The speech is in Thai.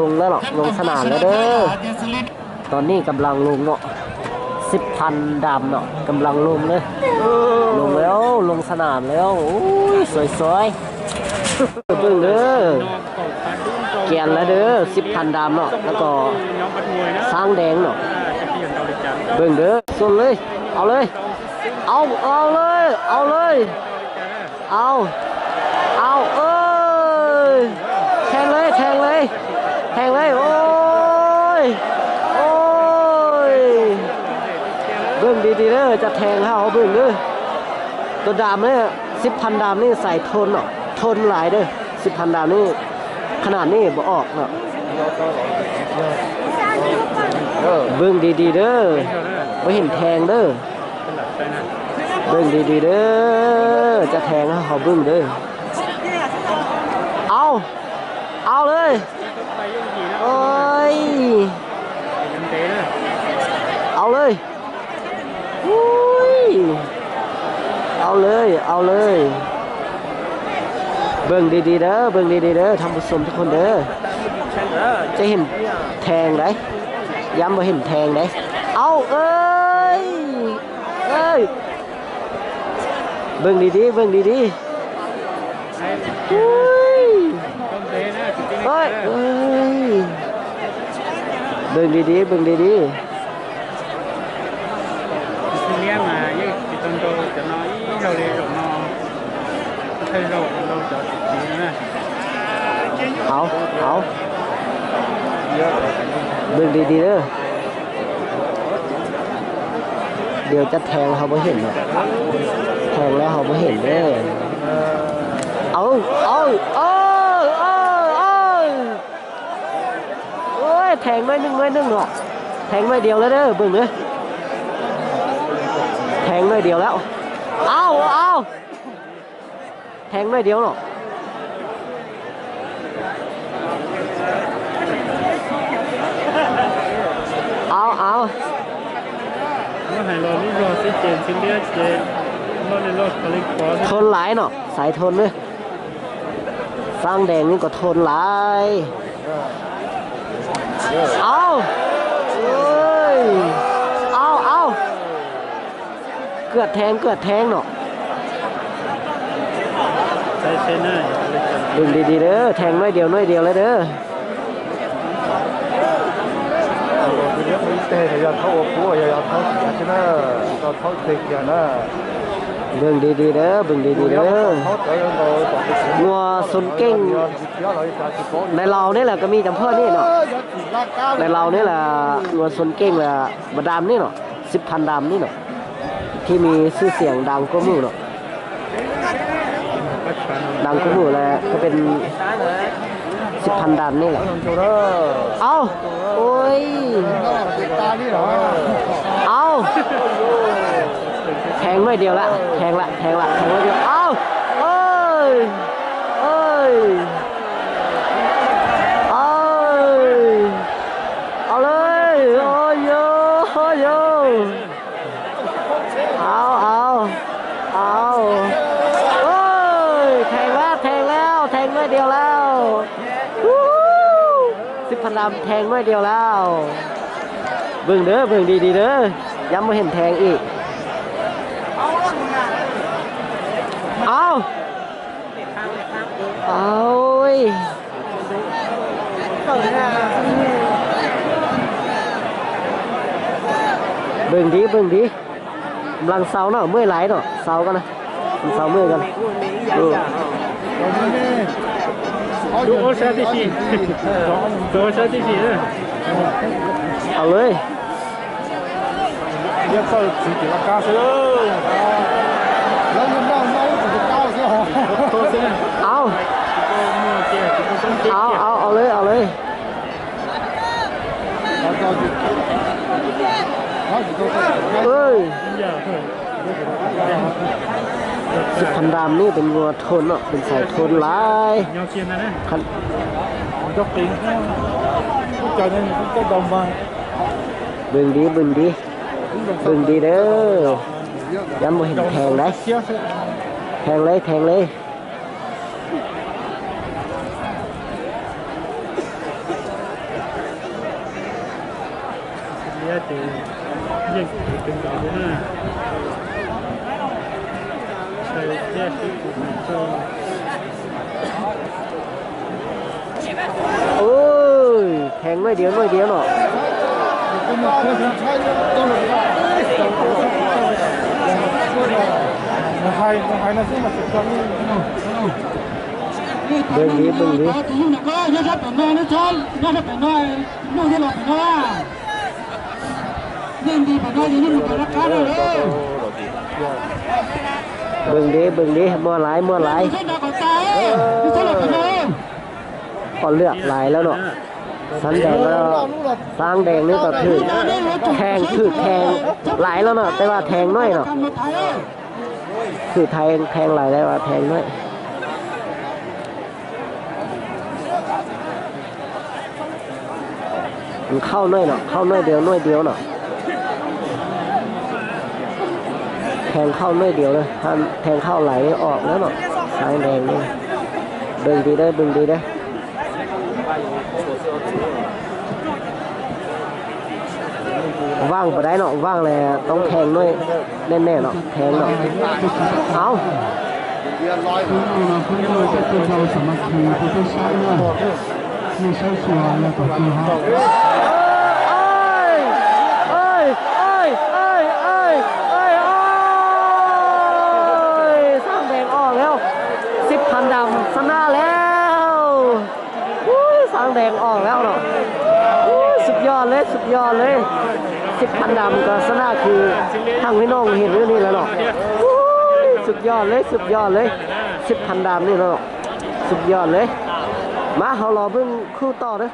ลงแล้วเนาะลงสนามแล้วเด้อตอนนี้กำลังลงเนาะสิบพันดำเนาะกำลังลงเลยลงแล้วลงสนามแล้วโอ้ยสวยๆเบิ่งเด้อเกียนแล้วเด้อสิบพันดำเนาะแล้วก็สร้างแดงเนาะเบิ่งเด้อส่วนเลย เอาเลย เอาเอาเลย เอาเลย เอาเอ้ยแทงเลยแทงเลยแทงเลยโอ้ยโอ้ยเบิ่งดี ๆเด้อจะแทงเขาเบิ่งเด้อตัวดำเนี่ยสิบพันดำนี่ใส่ทนเนาะทนหลายเด้อสิบพันดำนี่ขนาดนี้บ่ออกเนาะเบิ่งดีๆเด้อบ่เห็นแทงเด้อเบิ่งดีๆเด้อจะแทงเขาเบิ่งเด้อ เอา เอาเลย โอ้ย เอาเลยอุ้ย เอาเลย เอาเลย เบิ่งดีๆเด้อเบิ่งดีๆเด้อทำผู้ชมทุกคนเด้อจะเห็นแทงได้ย้ำว่าเห็นแทงได้เอาเอ้ยเอ้ยเบิ่งดีๆเบิ่งดีๆอุ้ยเฮ้ยเฮ้ยเบิ่งดีๆเบิ่งดีเลี้ยงมายี่สิบต้นโตจะน้อยเราเลยหลงนอ ให้เราเราจะดีนะเอาเอาเบิ่งดีๆเด้อเดี๋ยวจะแทงเขาไม่เห็นหรอกแทงแล้วเขาไม่เห็นเด้อเอาเอาเอาเอาเอาโอ้ยแทงไม่หนึ่งไม่หนึ่งหรอกแทงไม่เดียวแล้วเด้อเบิ่งเด้อแทงไม่เดียวแล้วเอาเอา แทงไม่เดียวหรอกเอาเอาเมื่อไหร่เรานี่รอสิเจนชิ้นเดียวเจนเมื่อในรถคลิกฟอร์ทนหลายเนาะสายทนเลยสร้างแดงนี่ก็ทนหลายเอาเอ้ยเอาเอาเกือดแทงเกือดแทงเนาะ ใช้ใช้น้าดึงดีๆเด้อแทงน้อยเดียวน้อยเดียวเลยเด้อเรื่ะองดีๆเด้อนเขาบิ่งดีๆเด้องัวสุนเก่งในเราเนี่ยแหละก็มีจำเพาะนี่เนาะในเราเนี่ยแหละงัวสุนเก่งแหละบดามนี่เนาะสิบพันดามนี่เนาะที่มีชื่อเสียงดังก็มือเนาะ ดังกุบูแหละก็เป็นสิบพันดันนี่แหละเอาโอ้ยตก่เอาแทงด้วยเดียวละแทงละแทงละแทงด้วยเดียวเอาเอ้ยเอ้ย สิบพันดำแทงไม่เดียวแล้ว เบิ่งเด้อเบิ่งดีๆเด้อย้ำมาเห็นแทงอีก เอาเอาเว้ยเบิ่งดีเบิ่งดีกำลังเซาเนาะเมื่อยไหลายเนาะเซากันนะเซาเมื่อยกันดู Chỗ xe tí xì Chỗ xe tí xì nữa Ở lưới Giờ sao chỉ chỉ là cao xe Lâu lên đâu lâu chỉ cao xe hả Tô xe Áo Áo áo ở lưới ở lưới Ơi สุพรรณรามนี่เป็นวัวโทนเนาะเป็นสายโทนลายยอเชียนนะนะคันยกติงจอนั่นก็ดองมาบิ่งดีบิ่งดีบิ่งดีเด้อย้ำบ่เห็นแทงได้แทงเลยแทงเลยเยอะจริงยิ่งเป็นดอกนี้า โอ้ยแข็งไม่เดียวไม่เดียวหรอกเบิ่งดีเบิ่งดีก็ยังจะเป็นน้อยนะจ๊อนยังจะเป็นน้อยนู่นที่หลาเนน้อยเล่นดีเป็นน้อยยังไม่หมดเป็นรักกันเลย เบิ่งดีเบิ่งดีมัวหลายมัวหลายไม่ใช่ดอกของตาเอ้ยไม่ใช่ดอกของเราพอเลือกหลายแล้วเนาะสันแดงแล้วสร้างแดงนี่ก็ถือแทงถือแทงหลายแล้วเนาะแต่ว่าแทงน้อยเนาะคือแทงแทงหลายแต่ว่าแทงน้อยมันเข้าน้อยเนาะเข้าน้อยเดียวน้อยเดียวเนาะแท งเข้าน้อยเดียวเลยถ้าแทงเข้าไหลออกแล้วเนาะสร้างแดงนี่เบิ่งดีได้อเบิ่งดีได้ว่างไปได้เนาะว่างเลยต้องแทงน้อยแน่ๆเนาะแทงเนาะเอาเราจะเป็นเราสมัครทีผู้ที่ใช้เนี่ยไม่ใช่ส่วนแล้วก็คือฮะ เอ้ยเอ้ยเอ้ยเอ้ยเอ้ยเอ้ยเอ้ยสร้างแดงออกแล้วสิบพันดำชนะแล้วอุ้ยสร้างแดงออกแล้วเนาะอุ้ยสุดยอดเลยสุดยอดเลย สิบพันดำก็ชนะคือทางพี่น้องเห็นเรื่องนี้แล้วเนาะอุ้ยสุดยอดเลยสุดยอดเลยสิบพันดำนี่เนาะสุดยอดเลย มาเขารอเพิ่งคู่ต่อเด้อ